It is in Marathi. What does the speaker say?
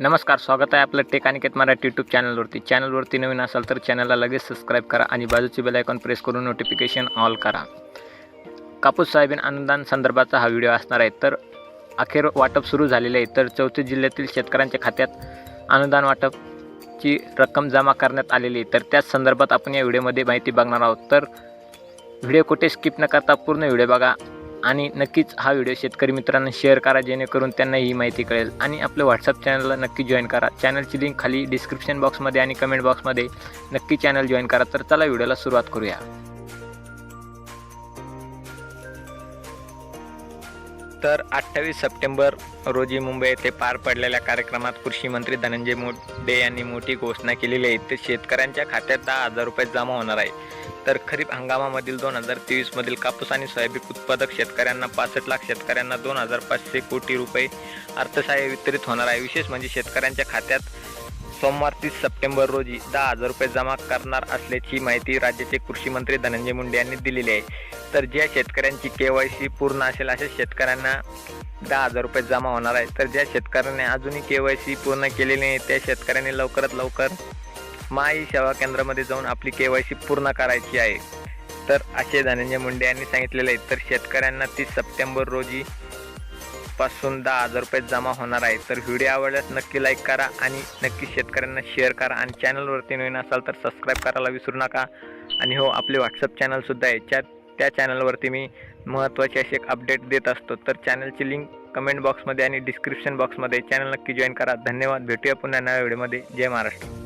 नमस्कार स्वागत आहे आपलं टेक अनिकेत मराठी यूट्यूब चॅनलवरती चॅनलवरती नवीन असाल तर चॅनलला लगेच सबस्क्राईब करा आणि बाजूची बेल आयकॉन प्रेस करून नोटिफिकेशन ऑल करा. कापूस सोयाबीन अनुदान संदर्भाचा हा व्हिडिओ असणार आहे. तर अखेर वाटप सुरू झालेले आहे. तर चौथी जिल्ह्यातील शेतकऱ्यांच्या खात्यात अनुदान वाटपची रक्कम जमा करण्यात आलेली आहे. तर त्याच संदर्भात आपण या व्हिडिओमध्ये माहिती बघणार आहोत. तर व्हिडिओ कुठे स्किप न करता पूर्ण व्हिडिओ बघा. आणि नक्कीच हा व्हिडिओ शेतकरी मित्रांना शेअर करा जेणेकरून त्यांना ही माहिती कळेल. आणि आपलं व्हॉट्सअप चॅनलला नक्की जॉईन करा. चॅनलची लिंक खाली डिस्क्रिप्शन बॉक्समध्ये आणि कमेंट बॉक्समध्ये नक्की चॅनल जॉईन करा. तर चला व्हिडिओला सुरुवात करूया. तर अठ्ठावीस सप्टेंबर रोजी मुंबई येथे पार पडलेल्या कार्यक्रमात कृषी मंत्री धनंजय मुंडे यांनी मोठी घोषणा केलेली आहे. ते शेतकऱ्यांच्या खात्यात दहा हजार रुपये जमा होणार आहे. तर खरीप हंगामामधील दोन हजार तेवीसमधील कापूस आणि सोयाबीन उत्पादक शेतकऱ्यांना पासष्ट लाख शेतकऱ्यांना दोन हजार पाचशे कोटी रुपये अर्थसहाय्य वितरित होणार आहे. विशेष म्हणजे शेतकऱ्यांच्या खात्यात सोमवार तीस सप्टेंबर रोजी दहा हजार रुपये जमा करणार असल्याची माहिती राज्याचे कृषी मंत्री धनंजय मुंडे यांनी दिलेली आहे. तर ज्या शेतकऱ्यांची के वाय सी पूर्ण असेल अशा शेतकऱ्यांना दहा हजार रुपये जमा होणार आहे. तर ज्या शेतकऱ्यांनी अजूनही के वाय सी पूर्ण केलेली नाही त्या शेतकऱ्यांनी लवकरात लवकर माई सेवा केंद्रामध्ये जाऊन आपली के वाय सी पूर्ण करायची आहे. तर असे धनंजय मुंडे यांनी सांगितलेले आहे तर शेतकऱ्यांना तीस सप्टेंबर रोजी पासून दहा हजार रुपये जमा होणार आहे. तर व्हिडिओ आवडल्यास नक्की लाईक करा आणि नक्की शेतकऱ्यांना शेअर करा आणि चॅनलवरती नवीन असाल तर सबस्क्राईब करायला विसरू नका. आणि हो आपले व्हॉट्सअप चॅनलसुद्धा आहे. त्या त्या चॅनलवरती मी महत्त्वाचे असे अपडेट देत असतो. तर चॅनलची लिंक कमेंट बॉक्समध्ये आणि डिस्क्रिप्शन बॉक्समध्ये चॅनल नक्की जॉईन करा. धन्यवाद. भेटूया पुन्हा नव्या व्हिडिओमध्ये जय महाराष्ट्र.